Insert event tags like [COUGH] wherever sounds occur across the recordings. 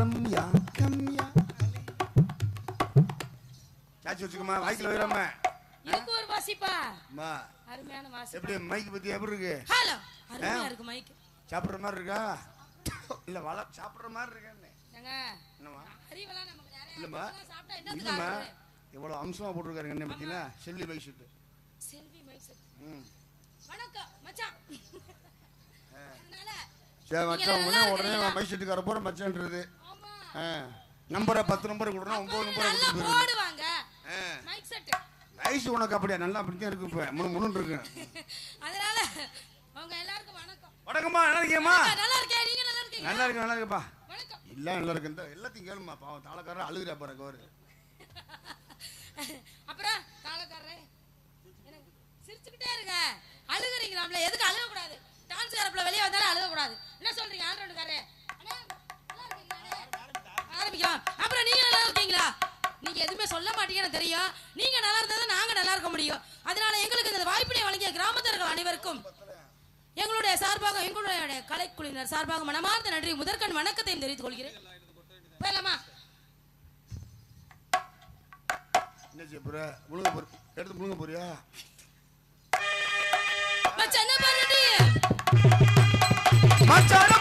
ரம்யா கம்யா சாச்சி வச்சுக்கோமா வாய்க்கில் வைராம இதுக்கு ஒரு வாசிப்பா? அம்மா அருமையான வாசி எப்படி மைக் பத்தி எப்படி இருக்கு? ஹலோ அருமையா இருக்கு மைக் சாப்பிடுற மாதிரி இருக்கா? இல்ல வள சாப்பிடுற மாதிரி இருக்கான்னு ஏங்க என்னம்மா? அறிவெல்லாம் நமக்கு நிறைய இல்லம்மா. சாப்பிட்டா? எவ்வளவு அம்சமா போட்டிருக்காரு என்ன பார்த்தீங்களா Selli bike shoot Selvi mic set ம். வணக்கம் மச்சான். அதனால சரி மச்சான் உடனே உடனே? மைக் மச்சான்றது ஆமா ஆ நம்பரை பத்து நம்பர் கொடுறோம் ஒன்பது நம்பரை நல்லா கொடுத்து போயிருக்கு போடுவாங்க. மைக் செட் வயசு உனக்கு அப்படியா? நல்லா அப்படித்தான் இருக்கு இப்ப. முன்னு முன்னு இருக்கு [LAUGHS] அதனால உங்க எல்லாருக்கும் வணக்கம். வணக்கம்மா நல்லா இருக்கியம்மா நல்லா இருக்கேன். நீங்க நல்லா இருக்கீங்க நல்லா இருக்கு நல்லா இருக்குப்பா வணக்கம். இல்ல நல்லா இருக்கு. இந்த எல்லாத்தையும் கேளுமா பாவம். தாளக்காரர் அழுகுறா பாருங்க அவரு [LAUGHS] அப்புறம் தாளக்காரரே சிரிச்சுக்கிட்டே இருங்க அழுகுறீங்களாம்ல எதுக்கு அழுக கூடாது டான்ஸ் கரப்புல வெளியே வந்தாலும் அழுக கூடாது என்ன சொல்றீங்க ஆண்டோண்டுக்காரே நீங்க எதுவுமே சொல்ல மாட்டீங்கன்னு தெரியும். நீங்க நல்லா இருந்தா தான் நாங்க நல்லா இருக்க முடியும். அதனால எங்களுக்கு இந்த வாய்ப்பினை வழங்கிய கிராமத்தர்கள் அனைவருக்கும் எங்களுடைய சார்பாக எங்களுடைய கலைக்குழுவினர் சார்பாக மனமார்ந்த நன்றி முதற்கண் வணக்கத்தையும் தெரிவித்துக் கொள்கிறேன். போயிடலாமா? என்ன செய்ய போற? முழுங்க போற எடுத்து முழுங்க போறியா? மச்சான்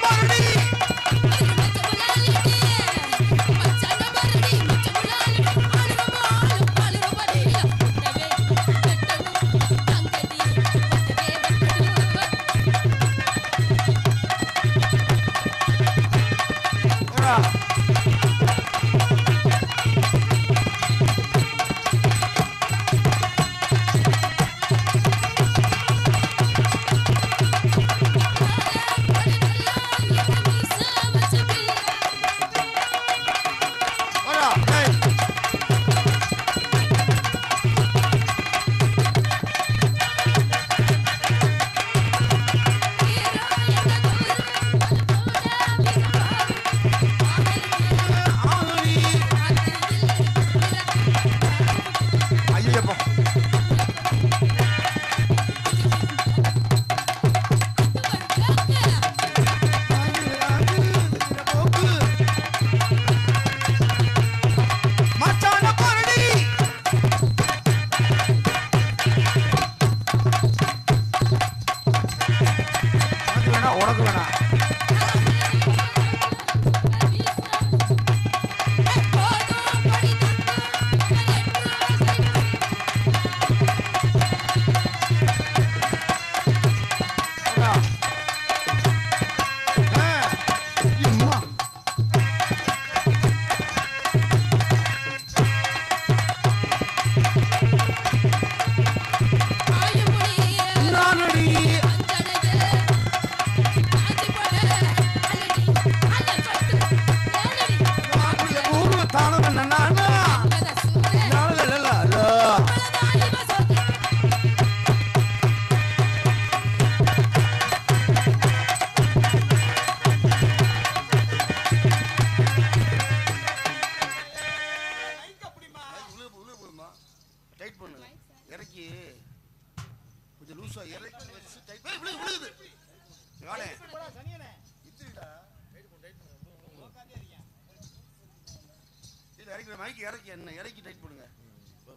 இல்ல, இறக்கி மைக்கு இறக்கி என்ன இறக்கி டைட் பண்ணுங்க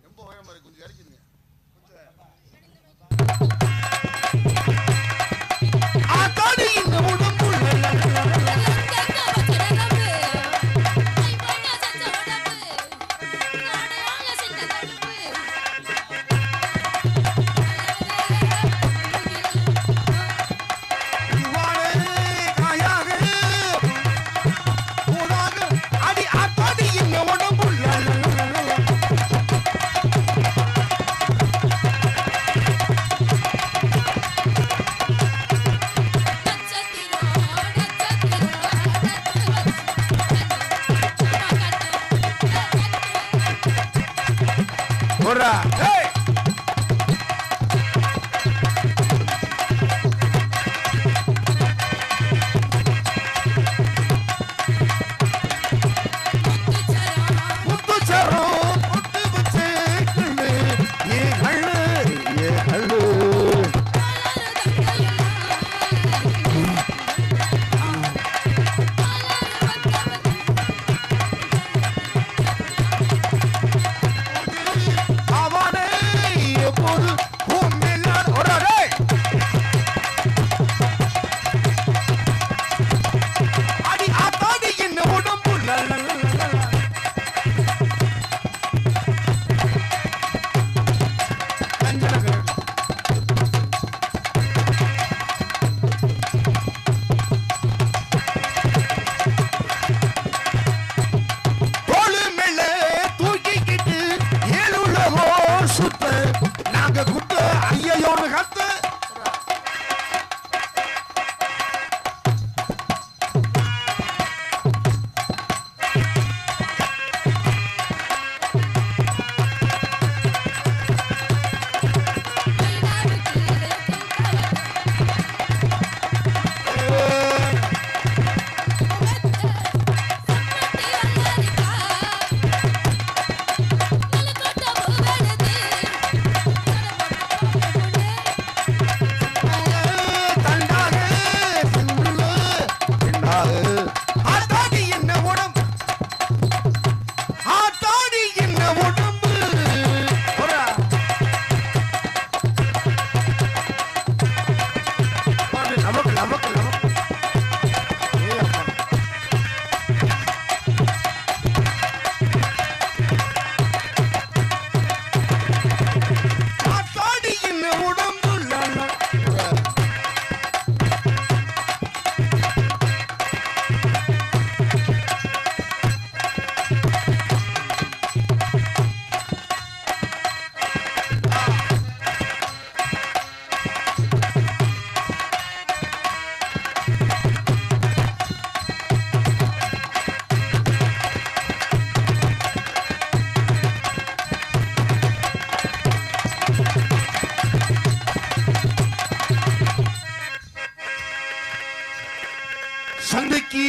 ரொம்ப உயரமா பாரு கொஞ்சம் இறக்கிடுங்க. ஆத்தாடி Hurra! Hey!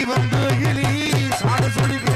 வந்து எலி சாட சொல்லி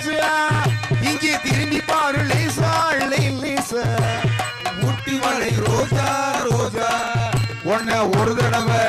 போச்சா இங்கே திரும்பி பாரு லேசா லேசா முட்டி மலை ரோஜா ரோஜா. உன்னை ஒரு தடவை